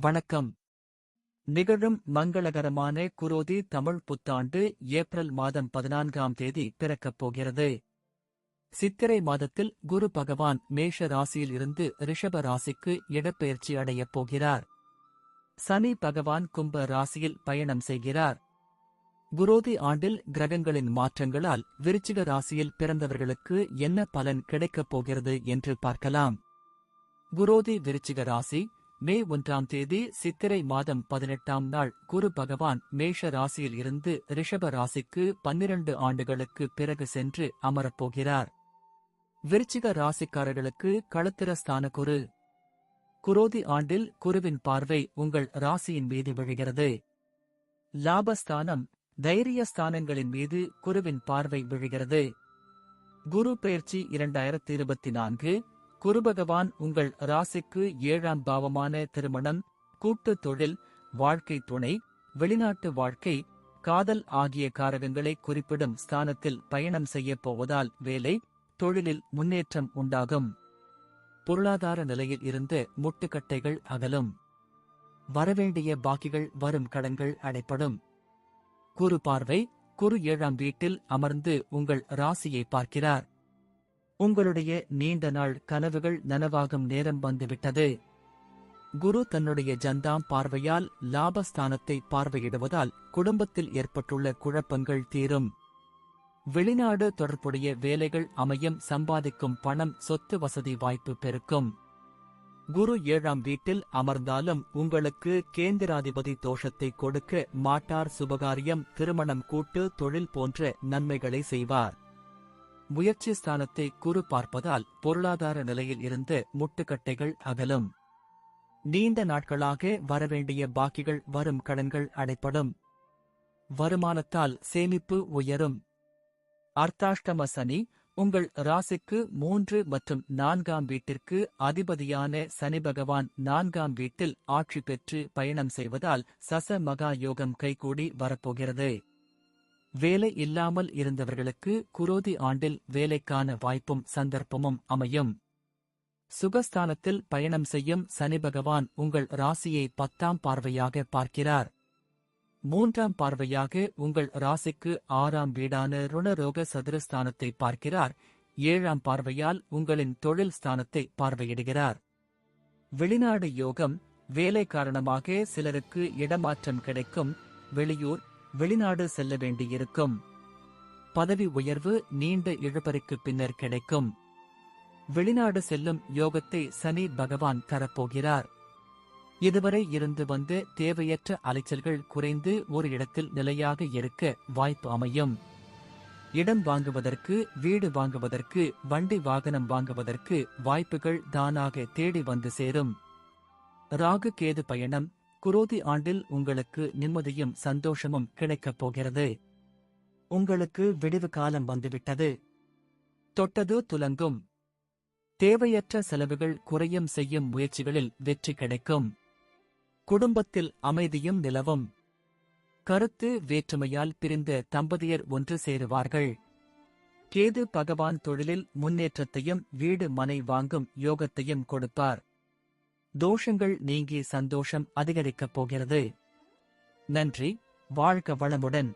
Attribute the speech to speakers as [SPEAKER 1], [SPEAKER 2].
[SPEAKER 1] வணக்கம். நிகழும் மங்களகரமான குரோதி தமிழ் புத்தாண்டு ஏப்ரல் மாதம் பதினான்காம் தேதி பிறக்கப் போகிறது. சித்திரை மாதத்தில் குரு பகவான் மேஷ ராசியில் இருந்து ரிஷப ராசிக்கு இடப்பெயர்ச்சி அடையப் போகிறார். சனி பகவான் கும்ப ராசியில் பயணம் செய்கிறார். குரோதி ஆண்டில் கிரகங்களின் மாற்றங்களால் விருச்சிக ராசியில் பிறந்தவர்களுக்கு என்ன பலன் கிடைக்கப் போகிறது என்று பார்க்கலாம். குரோதி விருச்சிக ராசி மே ஒன்றாம் தேதி சித்திரை மாதம் பதினெட்டாம் நாள் குரு பகவான் மேஷ ராசியில் இருந்து ரிஷப ராசிக்கு பன்னிரண்டு ஆண்டுகளுக்கு பிறகு சென்று அமரப்போகிறார் விருச்சிக ராசிக்காரர்களுக்கு களத்திரஸ்தான குரு. குரோதி ஆண்டில் குருவின் பார்வை உங்கள் ராசியின் மீது விழுகிறது. லாபஸ்தானம் தைரிய ஸ்தானங்களின் மீது குருவின் பார்வை விழுகிறது. குரு பெயர்ச்சி இரண்டாயிரத்தி இருபத்தி நான்கு குருபகவான் உங்கள் ராசிக்கு ஏழாம் பாவமான திருமணம் கூட்டு தொழில் வாழ்க்கை துணை வெளிநாட்டு வாழ்க்கை காதல் ஆகிய காரகங்களை குறிப்பிடும் ஸ்தானத்தில் பயணம் செய்யப் போவதால் வேலை தொழிலில் முன்னேற்றம் உண்டாகும். பொருளாதார நிலையில் இருந்து முட்டுக்கட்டைகள் அகலும். வரவேண்டிய பாக்கிகள் வரும் கடன்கள் அடைப்படும். குரு பார்வை குரு ஏழாம் வீட்டில் அமர்ந்து உங்கள் ராசியை பார்க்கிறார். உங்களுடைய நீண்ட நாள் கனவுகள் நனவாகும் நேரம் வந்துவிட்டது. குரு தன்னுடைய ஜந்தாம் பார்வையால் லாபஸ்தானத்தை பார்வையிடுவதால் குடும்பத்தில் ஏற்பட்டுள்ள குழப்பங்கள் தீரும். வெளிநாடு தொடர்புடைய வேலைகள் அமையும் சம்பாதிக்கும் பணம் சொத்து வசதி வாய்ப்பு பெருக்கும். குரு ஏழாம் வீட்டில் அமர்ந்தாலும் உங்களுக்கு கேந்திராதிபதி தோஷத்தை கொடுக்க மாட்டார் சுபகாரியம் திருமணம் கூட்டு தொழில் போன்ற நன்மைகளை செய்வார். முயற்சி ஸ்தானத்தை குறு பார்ப்பதால் பொருளாதார நிலையில் இருந்து முட்டுக்கட்டைகள் அகலும். நீண்ட நாட்களாக வரவேண்டிய பாக்கிகள் வரும் கடன்கள் அடைப்படும். வருமானத்தால் சேமிப்பு உயரும். அர்த்தாஷ்டம சனி உங்கள் ராசிக்கு மூன்று மற்றும் நான்காம் வீட்டிற்கு அதிபதியான சனி பகவான் நான்காம் வீட்டில் ஆட்சி பெற்று பயணம் செய்வதால் சச மகா யோகம் கைகூடி வரப்போகிறது. வேலை இல்லாமல் இருந்தவர்களுக்கு குரோதி ஆண்டில் வேலைக்கான வாய்ப்பும் சந்தர்ப்பமும் அமையும். சுகஸ்தானத்தில் பயணம் செய்யும் சனி பகவான் உங்கள் ராசியை பத்தாம் பார்வையாக பார்க்கிறார். மூன்றாம் பார்வையாக உங்கள் ராசிக்கு ஆறாம் வீடான ருணரோக சதுரஸ்தானத்தை பார்க்கிறார். ஏழாம் பார்வையால் உங்களின் தொழில் ஸ்தானத்தை பார்வையிடுகிறார். வெளிநாடு யோகம் வேலை காரணமாக சிலருக்கு இடமாற்றம் கிடைக்கும். வெளியூர் வெளிநாடு செல்ல வேண்டியிருக்கும். பதவி உயர்வு நீண்ட இழப்பறிக்கு பின்னர் கிடைக்கும். வெளிநாடு செல்லும் யோகத்தை சனி பகவான் தரப்போகிறார். இதுவரை இருந்து வந்த தேவையற்ற அலைச்சல்கள் குறைந்து ஒரு இடத்தில் நிலையாக இருக்க வாய்ப்பு அமையும். இடம் வாங்குவதற்கு வீடு வாங்குவதற்கு வண்டி வாகனம் வாங்குவதற்கு வாய்ப்புகள் தானாக தேடி வந்து சேரும். ராகு கேது பயணம் குரோதி ஆண்டில் உங்களுக்கு நிம்மதியும் சந்தோஷமும் கிடைக்கப் போகிறது. உங்களுக்கு விடிவு காலம் வந்துவிட்டது. தொட்டது துலங்கும். தேவையற்ற செலவுகள் குறையும் செய்யும் முயற்சிகளில் வெற்றி கிடைக்கும். குடும்பத்தில் அமைதியும் நிலவும். கருத்து வேற்றுமையால் பிரிந்த தம்பதியர் ஒன்று சேருவார்கள். கேது பகவான் தொழிலில் முன்னேற்றத்தையும் வீடு மனை வாங்கும் யோகத்தையும் கொடுப்பார். தோஷங்கள் நீங்கி சந்தோஷம் அதிகரிக்கப் போகிறது. நன்றி. வாழ்க வளமுடன்.